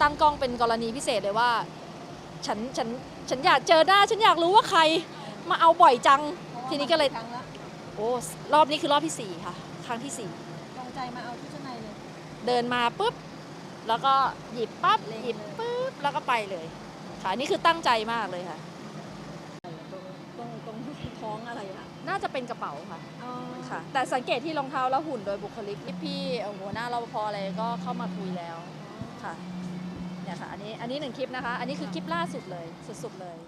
ตั้งกล้องเป็นกรณีพิเศษเลยว่า ฉันฉันฉันอยากเจอหน้า ฉันอยากรู้ว่าใครมาเอาบ่อยจัง ทีนี้ก็เลยครั้งละโอ้รอบนี้คือรอบที่สี่ค่ะ ครั้งที่สี่ตรงใจมาเอาที่ชั้นในเลยเดินมาปุ๊บ แล้วก็หยิบปั๊บเล็งหยิบเลยปุ๊บ แล้วก็ไปเลยค่ะอันนี่คือตั้งใจมากเลยค่ะ ตรงตรงตรงท้องอะไรอะน่าจะเป็นกระเป๋าค่ะ อ๋อค่ะแต่สังเกตที่รองเท้าแล้วหุ่นโดยบุคลิกพี่ๆเอ่อหัวหน้ารปภอะไรก็เข้ามาคุยแล้วค่ะ เนี่ยค่ะอันนี้อันนี้หนึ่งคลิปนะคะ อันนี้คือคลิปล่าสุดเลยสุดๆเลย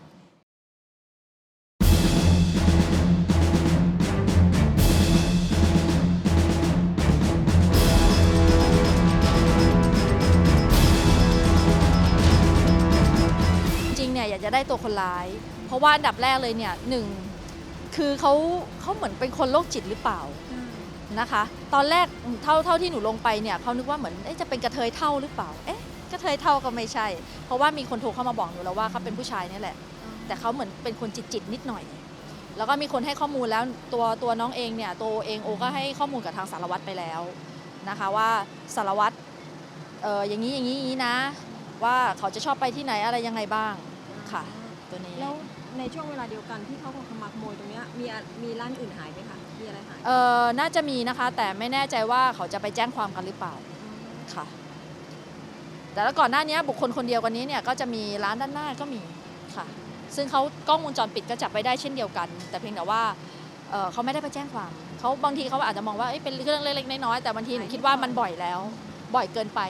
จริงๆเนี่ยอยากจะได้ตัวคนร้าย เพราะว่าอันดับแรกเลยเนี่ยหนึ่งคือเขาเขาเหมือนเป็นคนโรคจิตหรือเปล่าอืมนะคะ ตอนแรกเท่าเท่าที่หนูลงไปเนี่ยเขานึกว่าเหมือนเอ๊ะจะเป็นกระเทยเท่าหรือเปล่าเอ๊ะกระ เทยเท่าก็ไม่ใช่ เพราะว่ามีคนโทรเข้ามาบอกหนูแล้วว่าเขาเป็นผู้ชายนี่แหละ แต่เขาเหมือนเป็นคนจิตจิตๆนิดหน่อย แล้วก็มีคนให้ข้อมูลแล้วตัวตัวน้องเองเนี่ยตัวเองโอก็ให้ข้อมูลกับทางสารวัตรไปแล้วนะคะว่าสารวัตรเอออย่างนี้อย่างนี้อย่างนี้นะ ว่าเขาจะชอบไปที่ไหนอะไรยังไงบ้างค่ะ ตัวนี้แล้วในช่วงเวลาเดียวกันที่เขาขมาขโมยตรงเนี้ยมีอะมีร้านอื่นหายไหมคะมีอะไรหายเออน่าจะมีนะคะ แต่ไม่แน่ใจว่าเขาจะไปแจ้งความกันหรือเปล่าค่ะ แต่แล้วก่อนหน้านี้บุคคลคนเดียวกันนี้เนี่ยก็จะมีร้านด้านหน้าก็มีค่ะ ซึ่งเขากล้องวงจรปิดก็จับไปได้เช่นเดียวกัน แต่เพียงแต่ว่าเเขาไม่ได้ไปแจ้งความเขาบางทีเขาอาจจะมองว่าเเป็นเรื่องเล็กๆน้อยๆแต่บางทีหนูคิดว่ามันบ่อยแล้ว บ่อยเกินไป